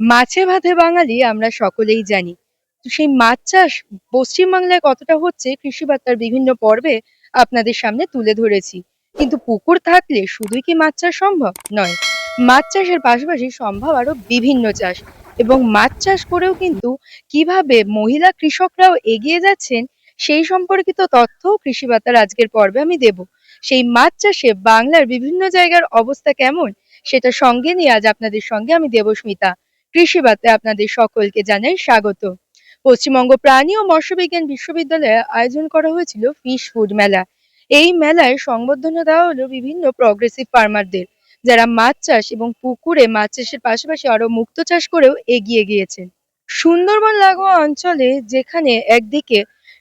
মাছে ভাতে বাঙালি আমরা সকলেই জানি। তো সেই মাছ চাষ পশ্চিমবাংলায় কতটা হচ্ছে কৃষি বার্তার বিভিন্ন পর্বে আপনাদের সামনে তুলে ধরেছি। কিন্তু পুকুর থাকলে শুধুই কি মাছ চাষ সম্ভব? নয়। মাছ চাষের পাশাপাশি সম্ভব আরও বিভিন্ন চাষ। এবং মাছ চাষ করেও কিন্তু কীভাবে মহিলা কৃষকরাও এগিয়ে যাচ্ছেন সেই সম্পর্কিত তথ্য কৃষি বার্তার আজকের পর্বে আমি দেব। সেই মাছ চাষে বাংলার বিভিন্ন জায়গার অবস্থা কেমন? সেটা সঙ্গে নিয়ে আজ আপনাদের সঙ্গে আমি দেবস্মিতা কৃষি বার্তায় আপনাদের সকলকে জানাই স্বাগত। পশ্চিমবঙ্গ প্রাণী ও মৎস্যবিজ্ঞান বিশ্ববিদ্যালয়ে আয়োজন করা হয়েছিল ফিশ ফুড মেলা। এই মেলায় সংবর্ধনা দেওয়া হলো বিভিন্ন প্রগ্রেসিভ ফার্মারদের যারা মাছ চাষ এবং পুকুরে মাছ চাষের পাশাপাশি আরও মুক্ত চাষ করেও এগিয়ে গিয়েছেন। সুন্দরবন লাগোয়া অঞ্চলে যেখানে একদিকে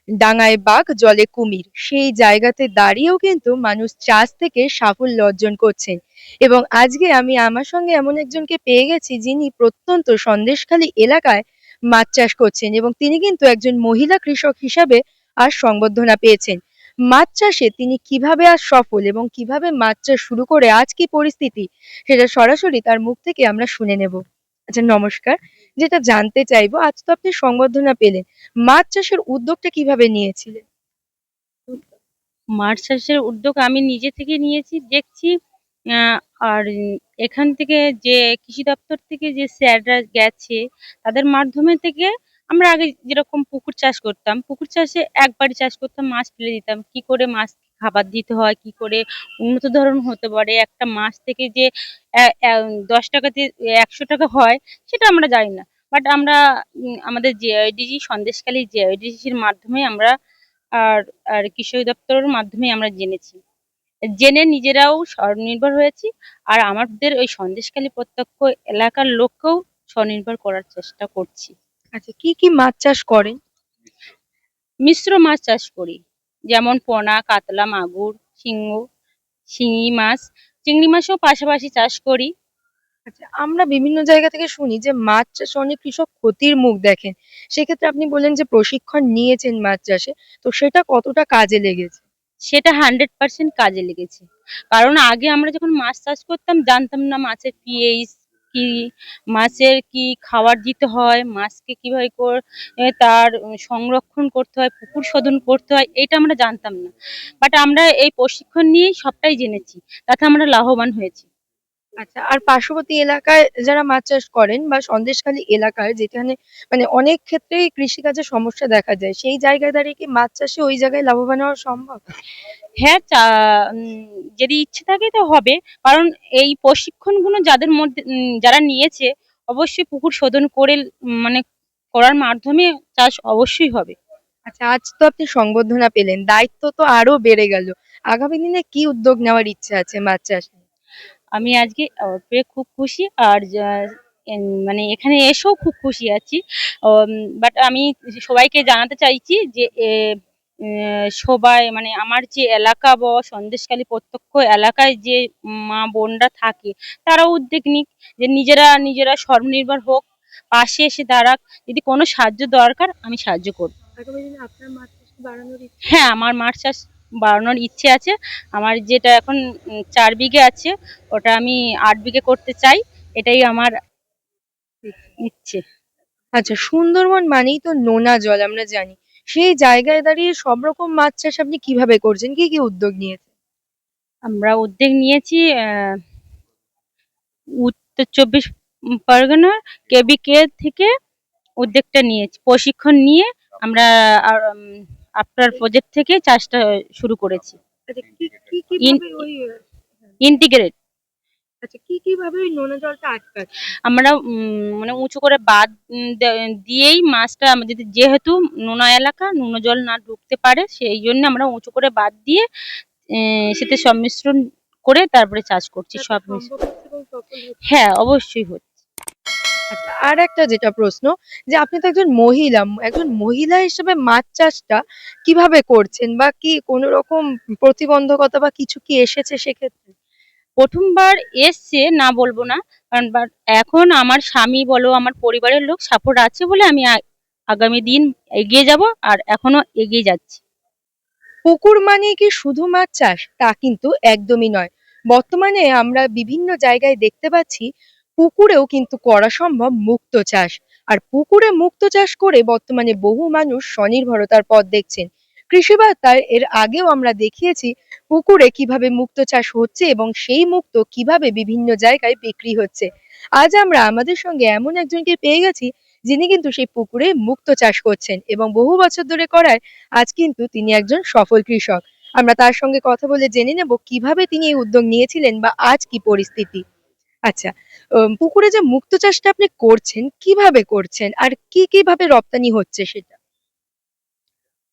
ডাঙায় বাঘ, জলে কুমির। সেই জায়গাতে দাঁড়িয়েও কিন্তু মানুষ চাষ থেকে সাফল্য অর্জন করছেন। এবং আজকে আমি আমার সঙ্গে এমন একজনকে পেয়ে গেছি, যিনি প্রত্যন্ত সন্দেশখালী এলাকায় মাছ চাষ করছেন এবং তিনি কিন্তু একজন মহিলা কৃষক হিসাবে আর সংবর্ধনা পেয়েছেন। মাছ চাষে তিনি কীভাবে আজ সফল এবং কীভাবে মাছ চাষ শুরু করে আজ কি পরিস্থিতি, সেটা সরাসরি তার মুখ থেকে আমরা শুনে নেব। আচ্ছা নমস্কার। যেটা জানতে চাইব, আজ তো আপনি সংবর্ধনা পেলেন। মাছ চাষের উদ্যোগটা কীভাবে নিয়েছিলেন? মাছ চাষের উদ্যোগ আমি নিজে থেকে নিয়েছি, দেখছি আর এখান থেকে যে কৃষি দপ্তর থেকে যে স্যাররা গেছে, তাদের মাধ্যমে থেকে আমরা আগে যেরকম পুকুর চাষ করতাম, পুকুর চাষে একবারই চাষ করতাম, মাছ ফেলে দিতাম, কি করে মাছ খাবার দিতে হয় কি করে উন্নত ধরন হতে পারে। একটা মাছ থেকে যে দশ টাকাতে একশো টাকা হয় সেটা আমরা জানি না। বাট আমরা আমাদের জেআইডিজি সন্দেশখালী জেআইডিজির মাধ্যমে আমরা আর আর কৃষি দপ্তরের মাধ্যমে আমরা জেনেছি। জেনে নিজেরাও স্বনির্ভর হয়েছি আর আমাদের ওই সন্দেশকালী প্রত্যক্ষ এলাকার লোককেও স্বনির্ভর করার চেষ্টা করছি। আচ্ছা কি কি মাছ চাষ করেন? মিশ্র মাছ চাষ করি। যেমন পোনা কাতলা মাগুর শিঙ্গ শিঙি মাছ। চিংড়ি মাছও পাশাপাশি চাষ করি। আচ্ছা আমরা বিভিন্ন জায়গা থেকে শুনি যে মাছ চাষে অনেক কৃষক ক্ষতির মুখ দেখেন। সেক্ষেত্রে আপনি বললেন যে প্রশিক্ষণ নিয়েছেন মাছ চাষে তো সেটা কতটা কাজে লেগেছে? সেটা হান্ড্রেড পার্সেন্ট কাজে লেগেছে। কারণ আগে আমরা যখন মাছ চাষ করতাম জানতাম না মাছের পিএইচ কি মাছের কি খাবার দিতে হয়, মাছকে কীভাবে করে তার সংরক্ষণ করতে হয়, পুকুর শোধন করতে হয়, এটা আমরা জানতাম না। বাট আমরা এই প্রশিক্ষণ নিয়েই সবটাই জেনেছি, তাতে আমরা লাভবান হয়েছি। আচ্ছা আর পার্শ্ববর্তী এলাকায় যারা মাছ চাষ করেন বা সন্দেশখালী এলাকায় যেখানে মানে অনেক ক্ষেত্রেই কৃষিকাজের সমস্যা দেখা যায় সেই জায়গায় দাঁড়িয়ে কি মাছ চাষে ওই জায়গায় লাভবান হওয়া সম্ভব? হ্যাঁ যদি ইচ্ছে থাকে তো হবে। কারণ এই প্রশিক্ষণগুলো যাদের মধ্যে যারা নিয়েছে অবশ্যই পুকুর শোধন করে মানে করার মাধ্যমে চাষ অবশ্যই হবে। আচ্ছা আজ তো আপনি সংবর্ধনা পেলেন দায়িত্ব তো আরও বেড়ে গেল। আগামী দিনে কি উদ্যোগ নেওয়ার ইচ্ছে আছে মাছ চাষ? আমি আজকে পেয়ে খুব খুশি। আর মানে এখানে এসেও খুব খুশি আছি। বাট আমি সবাইকে জানাতে চাইছি যে সবাই মানে আমার যে এলাকা বা সন্দেশকালী প্রত্যক্ষ এলাকায় যে মা বোনরা থাকে তারাও উদ্যোগ নিক যে নিজেরা নিজেরা স্বনির্ভর হোক পাশে এসে দাঁড়াক। যদি কোনো সাহায্য দরকার আমি সাহায্য করব। হ্যাঁ আমার মাছ চাষ বাড়ানোর ইচ্ছে আছে। আমার যেটা এখন চার বিঘে আছে ওটা আমি আট বিঘে করতে চাই এটাই আমার ইচ্ছে। আচ্ছা সুন্দরবন মানেই তো নোনা জল আমরা জানি। সেই জায়গায় দাঁড়িয়ে সব রকম মাছ চাষ আপনি কীভাবে করছেন? কি কি উদ্যোগ নিয়েছেন? আমরা উদ্যোগ নিয়েছি আহ, উত্তর চব্বিশ পরগনার কেবিকে থেকে উদ্যোগটা নিয়েছি। প্রশিক্ষণ নিয়ে আমরা আফটার প্রজেক্ট থেকে চাষটা শুরু করেছি। ইন্টিগ্রেট। আচ্ছা কি কীভাবে নোনা জলটা আটকাচ্ছে? আমরা মানে উঁচু করে বাঁধ উম, দে- দিয়েই মাছটা আমাদের যেহেতু নোনা এলাকা নুনো জল না ঢুকতে পারে সেই জন্য আমরা উঁচু করে বাদ দিয়ে সেতে সংমিশ্রণ করে তারপরে চাষ করছি সব। হ্যাঁ অবশ্যই হচ্ছে। আর একটা যেটা প্রশ্ন যে আপনি তো একজন মহিলা একজন মহিলা হিসেবে মাছ চাষটা কীভাবে করছেন বা কি কোনো রকম প্রতিবন্ধকতা বা কিছু কি এসেছে সেক্ষেত্রে? প্রথমবার এসছে না বলব না কারণ এখন আমার স্বামী বলো আমার পরিবারের লোক সাপোর্ট আছে বলে আমি আগামী দিন এগিয়ে যাব আর এখনও এগিয়ে যাচ্ছি। পুকুর মানে কি শুধু মাছ চাষ? তা কিন্তু একদমই নয়। বর্তমানে আমরা বিভিন্ন জায়গায় দেখতে পাচ্ছি পুকুরেও কিন্তু করা সম্ভব মুক্ত চাষ। আর পুকুরে মুক্ত চাষ করে বর্তমানে বহু মানুষ স্বনির্ভরতার পথ দেখছেন। কৃষি বার্তার এর আগেও আমরা দেখিয়েছি পুকুরে কীভাবে মুক্ত চাষ হচ্ছে এবং সেই মুক্ত কীভাবে বিভিন্ন জায়গায় বিক্রি হচ্ছে। আজ আমরা আমাদের সঙ্গে এমন একজনকে পেয়ে গেছি যিনি কিন্তু সেই পুকুরে মুক্ত চাষ করছেন এবং বহু বছর ধরে করায় আজ কিন্তু তিনি একজন সফল কৃষক। আমরা তার সঙ্গে কথা বলে জেনে নেব কীভাবে তিনি এই উদ্যোগ নিয়েছিলেন বা আজ কি পরিস্থিতি। আচ্ছা পুকুরে যে মুক্ত চাষটা আপনি করছেন, কীভাবে করছেন? আর কি কীভাবে রপ্তানি হচ্ছে সেটা?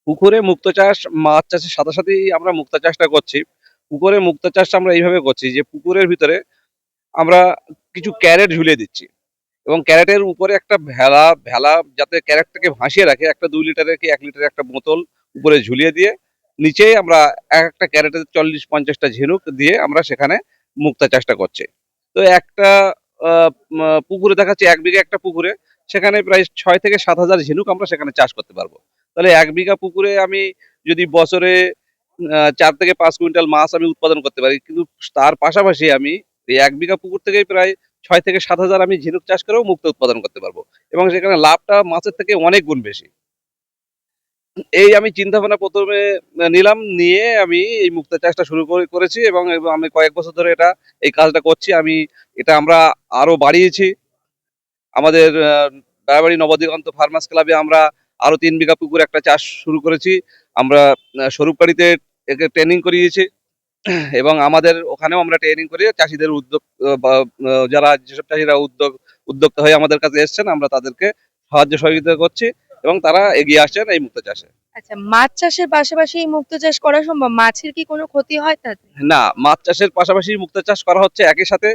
পুকুরে মুক্ত চাষ, মাছ চাষের সাথে সাথেই আমরা মুক্ত চাষটা করছি। পুকুরে মুক্ত চাষটা আমরা এইভাবে করছি যে, পুকুরের ভিতরে আমরা কিছু ক্যারেট ঝুলিয়ে দিচ্ছি। এবং ক্যারেটের উপরে একটা ভেলা ভেলা যাতে ক্যারেটটাকে ভাসিয়ে রাখে, একটা দুই লিটারের কি এক লিটারের একটা বোতল উপরে ঝুলিয়ে দিয়ে নিচে আমরা এক একটা ক্যারেটের চল্লিশ, পঞ্চাশটা ঝিনুক দিয়ে আমরা সেখানে মুক্তা চাষটা করছি। তো একটা পুকুরে দেখাচ্ছি, এক বিঘা একটা পুকুরে, সেখানে প্রায় ছয় থেকে সাত হাজার ঝিনুক আমরা সেখানে চাষ করতে পারব। তাহলে এক বিঘা পুকুরে আমি যদি বছরে চার থেকে পাঁচ কুইন্টাল মাছ আমি উৎপাদন করতে পারি, কিন্তু তার পাশাপাশি আমি এই এক বিঘা পুকুর থেকে প্রায় ছয় থেকে সাত হাজার আমি ঝিনুক চাষ করেও মুক্ত উৎপাদন করতে পারব। এবং সেখানে লাভটা মাছের থেকে অনেক গুণ বেশি। এই আমি চিন্তা ভাবনা প্রথমে নিলাম, নিয়ে আমি এই মুক্তা চাষটা শুরু করে- করেছি এবং আমি কয়েক বছর ধরে এটা, এই কাজটা করছি। আমি এটা আমরা আরও বাড়িয়েছি। আমাদের দয়াবাড়ি নবদিগন্ত ফার্মাস ক্লাবে আমরা আরও তিন বিঘা পুকুর একটা চাষ শুরু করেছি। আমরা স্বরূপকারীতে একে ট্রেনিং করিয়েছি। এবং আমাদের ওখানেও আমরা ট্রেনিং করিয়ে চাষিদের উদ্যোগ যারা যেসব চাষিরা উদ্যোগ, উদ্যোক্তা হয়ে আমাদের কাছে এসছেন, আমরা তাদেরকে সাহায্য সহযোগিতা করছি। এবং তারা এগিয়ে আসছেন এই মুক্ত চাষে। আচ্ছা মাছ চাষের পাশাপাশি এই মুক্ত চাষ করা সম্ভব? মাছের কি কোনো ক্ষতি হয় তাতে? না মাছ চাষের পাশাপাশি মুক্ত চাষ করা হচ্ছে একই সাথে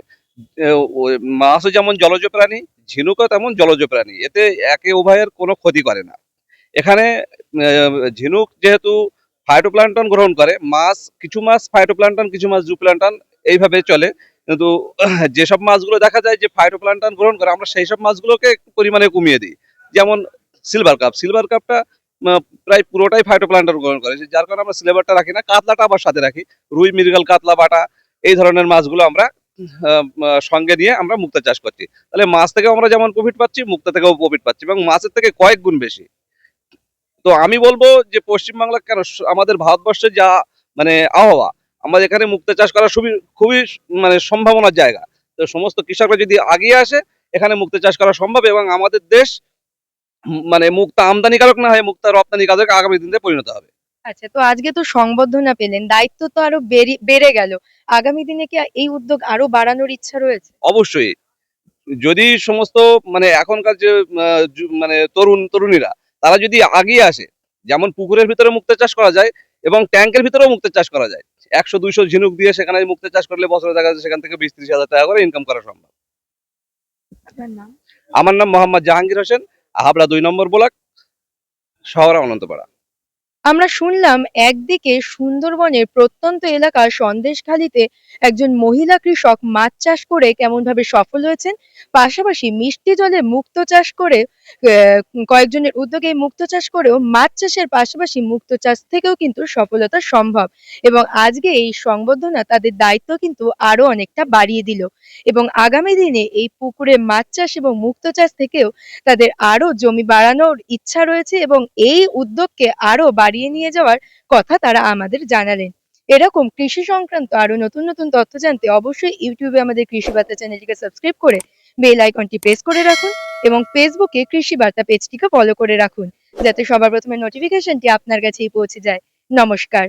মাছও যেমন জলজ প্রাণী ঝিনুকও তেমন জলজ প্রাণী এতে একে উভয়ের কোনো ক্ষতি করে না। এখানে ঝিনুক যেহেতু ফাইটোপ্ল্যান্টন গ্রহণ করে মাছ কিছু মাছ ফাইটোপ্ল্যান্টন কিছু মাছ জুপ্ল্যান্টন এইভাবে চলে কিন্তু যেসব মাছগুলো দেখা যায় যে ফাইটোপ্ল্যান্টন গ্রহণ করে আমরা সেই সব মাছগুলোকে পরিমাণে কমিয়ে দিই। যেমন সিলভার কাপ সিলভার কাপটা প্রায় পুরোটাই ফাইটোপ্ল্যান্টন গ্রহণ করে যার কারণে আমরা সিলভারটা রাখি না, কাতলাটা আবার সাথে রাখি। রুই, মৃগেল, কাতলা বাটা, এই ধরনের মাছগুলো আমরা সঙ্গে নিয়ে আমরা মুক্তা চাষ করছি। তাহলে মাছ থেকেও আমরা যেমন প্রফিট পাচ্ছি, মুক্তা থেকেও প্রফিট পাচ্ছি এবং মাছের থেকে কয়েক গুণ বেশি। তো আমি বলব যে পশ্চিমবাংলা কেন আমাদের ভারতবর্ষের যা মানে আবহাওয়া, আমাদের এখানে মুক্তা চাষ করা খুবই খুবই মানে সম্ভাবনার জায়গা। তো সমস্ত কৃষকরা যদি আগিয়ে আসে, এখানে মুক্তা চাষ করা সম্ভব এবং আমাদের দেশ মানে মুক্তা আমদানিকারক না হয়ে মুক্তা রপ্তানিকারক আগামী দিনে পরিণত হবে। আচ্ছা তো আজকে তো সংবর্ধনা পেলেন দায়িত্ব তো আরও বেড়ে- বেড়ে গেল। আগামী দিনে কি এই উদ্যোগ আরও বাড়ানোর ইচ্ছা রয়েছে? অবশ্যই। যদি সমস্ত মানে এখনকার যে মানে তরুণ তরুণীরা তারা যদি আগিয়ে আসে যেমন পুকুরের ভিতরে মুক্ত চাষ করা যায় এবং ট্যাঙ্কের ভিতরেও মুক্ত চাষ করা যায় একশো দুইশো ঝিনুক দিয়ে সেখানে মুক্ত চাষ করলে বছরে দেখা যায় সেখান থেকে বিশ ত্রিশ হাজার টাকা করে ইনকাম করা সম্ভব। আমার নাম মোহাম্মদ জাহাঙ্গীর হোসেন। হাবড়া দুই নম্বর ব্লক, শহরা অনন্তপাড়া। আমরা শুনলাম একদিকে সুন্দরবনের প্রত্যন্ত এলাকা সন্দেশখালীতে একজন মহিলা কৃষক মাছ চাষ করে কেমন ভাবে সফল হয়েছেন, পাশাপাশি মিষ্টি জলে মুক্ত চাষ করে কয়েকজনের উদ্যোগে মুক্ত চাষ করেও মাছ চাষের পাশাপাশি মুক্ত চাষ থেকেও কিন্তু সফলতা সম্ভব। এবং আজকে এই সংবর্ধনা তাদের দায়িত্ব কিন্তু আরও অনেকটা বাড়িয়ে দিল। এবং আগামী দিনে এই পুকুরে মাছ চাষ এবং মুক্ত চাষ থেকেও তাদের আরও জমি বাড়ানোর ইচ্ছা রয়েছে এবং এই উদ্যোগকে আরও বাড়িয়ে নিয়ে যাওয়ার কথা তারা আমাদের জানালেন। এরকম কৃষি সংক্রান্ত আরও নতুন নতুন তথ্য জানতে অবশ্যই ইউটিউবে আমাদের কৃষি বার্তা চ্যানেলটিকে সাবস্ক্রাইব করে বেল আইকনটি প্রেস করে রাখুন এবং ফেসবুকে কৃষি বার্তা পেজটিকে ফলো করে রাখুন, যাতে সবার প্রথমে নোটিফিকেশনটি আপনার কাছেই পৌঁছে যায়। নমস্কার।